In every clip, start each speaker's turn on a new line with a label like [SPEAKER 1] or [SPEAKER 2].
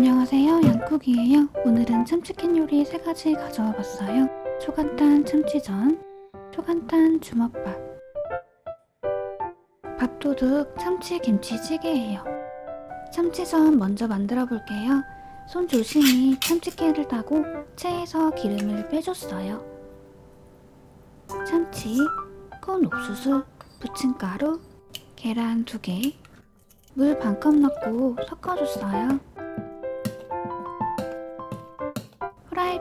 [SPEAKER 1] 안녕하세요. 양쿡이에요. 오늘은 참치캔 요리 세가지 가져와 봤어요. 초간단 참치전 초간단 주먹밥. 밥도둑 참치 김치찌개예요. 참치전 먼저 만들어 볼게요. 손 조심히 참치캔을 따고 체에서 기름을 빼줬어요. 참치, 콘 옥수수, 부침가루, 계란 2개. 물 반 컵 넣고 섞어줬어요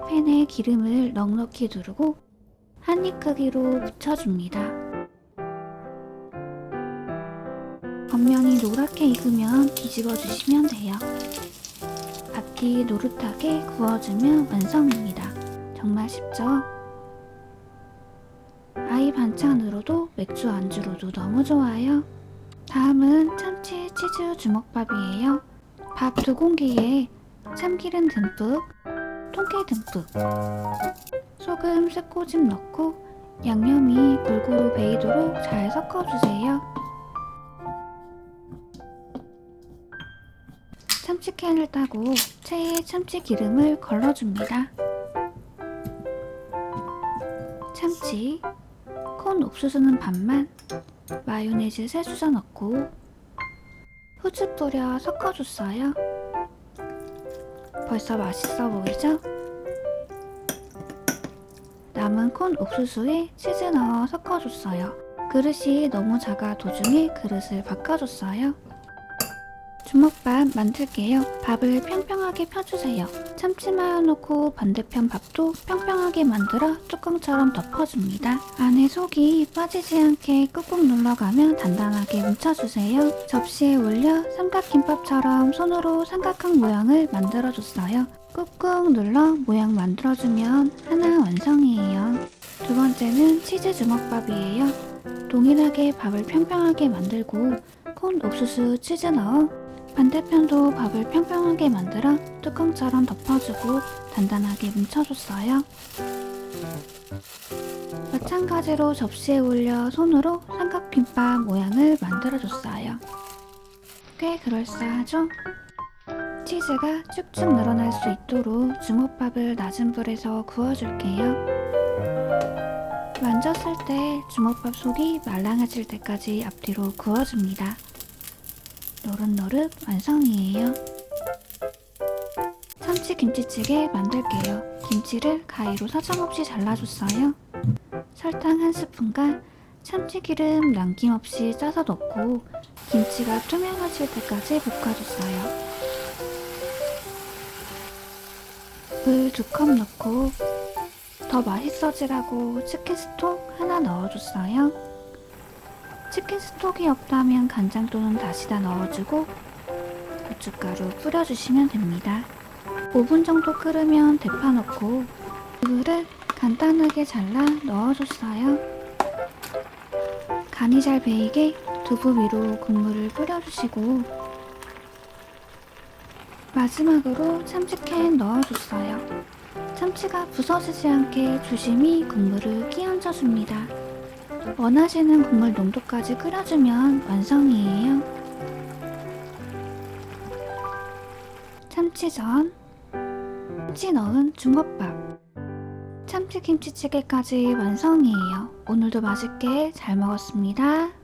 [SPEAKER 1] 팬에 기름을 넉넉히 두르고 한입 크기로 붙여줍니다. 겉면이 노랗게 익으면 뒤집어 주시면 돼요. 밥기 노릇하게 구워주면 완성입니다. 정말 쉽죠? 아이 반찬으로도 맥주 안주로도 너무 좋아요. 다음은 참치 치즈 주먹밥이에요. 밥 두 공기에 참기름 듬뿍, 통깨 듬뿍 소금 새꼬집 넣고 양념이 골고루 배이도록 잘 섞어주세요. 참치캔을 따고 체에 참치 기름을 걸러줍니다. 참치, 콘 옥수수는 반만, 마요네즈 세 수저 넣고 후추 뿌려 섞어줬어요. 벌써 맛있어 보이죠? 남은 콘 옥수수에 치즈 넣어 섞어줬어요. 그릇이 너무 작아 도중에 그릇을 바꿔줬어요. 주먹밥 만들게요. 밥을 평평하게 펴주세요. 참치 마요 넣고 반대편 밥도 평평하게 만들어 뚜껑처럼 덮어줍니다. 안에 속이 빠지지 않게 꾹꾹 눌러가며 단단하게 뭉쳐주세요. 접시에 올려 삼각김밥처럼 손으로 삼각형 모양을 만들어줬어요. 꾹꾹 눌러 모양 만들어주면 하나 완성이에요. 두 번째는 치즈 주먹밥이에요. 동일하게 밥을 평평하게 만들고 콘 옥수수 치즈 넣어 반대편도 밥을 평평하게 만들어 뚜껑처럼 덮어주고 단단하게 뭉쳐줬어요. 마찬가지로 접시에 올려 손으로 삼각김밥 모양을 만들어줬어요. 꽤 그럴싸하죠? 치즈가 쭉쭉 늘어날 수 있도록 주먹밥을 낮은 불에서 구워줄게요. 만졌을 때 주먹밥 속이 말랑해질 때까지 앞뒤로 구워줍니다. 노릇노릇 완성이에요. 참치 김치찌개 만들게요. 김치를 가위로 사정없이 잘라줬어요. 설탕 한 스푼과 참치기름 남김없이 짜서 넣고 김치가 투명해질 때까지 볶아줬어요. 물 두 컵 넣고 더 맛있어지라고 치킨 스톡 하나 넣어줬어요. 치킨 스톡이 없다면 간장 또는 다시다 넣어주고 고춧가루 뿌려주시면 됩니다. 5분 정도 끓으면 대파 넣고 두부를 간단하게 잘라 넣어줬어요. 간이 잘 배이게 두부 위로 국물을 뿌려주시고 마지막으로 참치캔 넣어줬어요. 참치가 부서지지 않게 조심히 국물을 끼얹어줍니다. 원하시는 국물 농도까지 끓여주면 완성이에요. 참치전, 참치 넣은 주먹밥, 참치 김치찌개까지 완성이에요. 오늘도 맛있게 잘 먹었습니다.